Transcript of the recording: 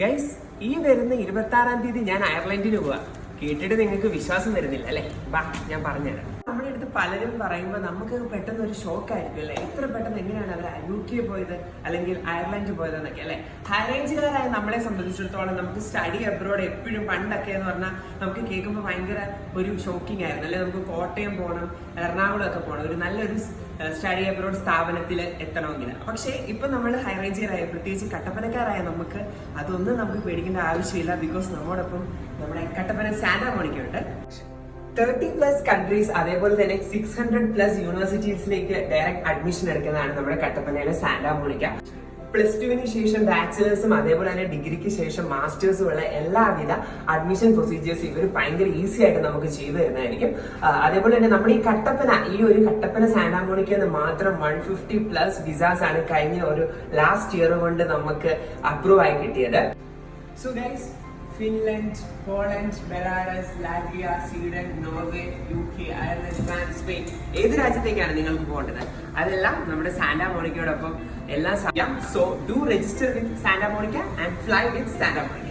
Guys ഈ വരുന്ന ഇരുപത്തി ആറാം തീയതി ഞാൻ അയർലൻഡിന് പോവാ. കേട്ടിട്ട് നിങ്ങൾക്ക് വിശ്വാസം വരുന്നില്ല അല്ലേ? ബാ ഞാൻ പറഞ്ഞുതരാം. നമ്മുടെ അടുത്ത് പലരും പറയുമ്പോൾ നമുക്ക് പെട്ടെന്ന് ഒരു ഷോക്ക് ആയിരിക്കും അല്ലേ? ഇത്ര പെട്ടെന്ന് എങ്ങനെയാണ് അവർ യു കെ പോയത് അല്ലെങ്കിൽ അയർലൻഡ് പോയത് എന്നൊക്കെ അല്ലേ? ഹൈറേഞ്ചുകാരായ നമ്മളെ സംബന്ധിച്ചിടത്തോളം നമുക്ക് സ്റ്റഡി അബ്രോഡ് എപ്പോഴും പണ്ടൊക്കെ എന്ന് പറഞ്ഞാൽ നമുക്ക് കേൾക്കുമ്പോൾ ഭയങ്കര ഒരു ഷോക്കിംഗ് ആയിരുന്നു അല്ലെ? നമുക്ക് കോട്ടയം പോകണം എറണാകുളം ഒക്കെ പോകണം ഒരു നല്ലൊരു സ്റ്റഡി അബ്രോഡ് സ്ഥാപനത്തിൽ എത്തണമെങ്കിൽ പക്ഷേ ഇപ്പൊ നമ്മൾ ഹൈറേഞ്ചിയറായ പ്രത്യേകിച്ച് കട്ടപ്പനക്കാരായ നമുക്ക് അതൊന്നും നമുക്ക് പേടിക്കേണ്ട ആവശ്യമില്ല. ബിക്കോസ് നമ്മോടൊപ്പം നമ്മുടെ കട്ടപ്പന സാന്റാ മോണിക്കുണ്ട് തേർട്ടി പ്ലസ് കൺട്രീസ് അതേപോലെ തന്നെ സിക്സ് ഹൺഡ്രഡ് പ്ലസ് യൂണിവേഴ്സിറ്റീസിലേക്ക് ഡയറക്റ്റ് അഡ്മിഷൻ എടുക്കുന്നതാണ് നമ്മുടെ കട്ടപ്പനയിലെ സാന്റാ മോണിക്ക. പ്ലസ് ടുവിന് ശേഷം ബാച്ചിലേഴ്സും അതേപോലെ തന്നെ ഡിഗ്രിക്ക് ശേഷം മാസ്റ്റേഴ്സും ഉള്ള എല്ലാവിധ അഡ്മിഷൻ പ്രൊസീജിയേഴ്സ് ഇവർ ഭയങ്കര ഈസി ആയിട്ട് നമുക്ക് ചെയ്തു തരുന്നതായിരിക്കും. അതേപോലെ തന്നെ നമ്മുടെ ഈ കട്ടപ്പന ഈ ഒരു കട്ടപ്പന സാന്റാമോണിക്ക് മാത്രം വൺ ഫിഫ്റ്റി പ്ലസ് വിസാസ് ആണ് കഴിഞ്ഞ ഒരു ലാസ്റ്റ് ഇയർ കൊണ്ട് നമുക്ക് അപ്രൂവ് ആയി കിട്ടിയത്. So guys Finland Poland Belarus Latvia Sweden Norway U K Ireland France Spain ഏത് രാജ്യത്തേക്കാണ് നിങ്ങൾക്ക് പോകേണ്ടത്? അതെല്ലാം നമ്മുടെ സാന്റാ മോണിക്കയോടൊപ്പം എല്ലാം സാധിക്കാം so do register with Santa Monica and fly with Santa Monica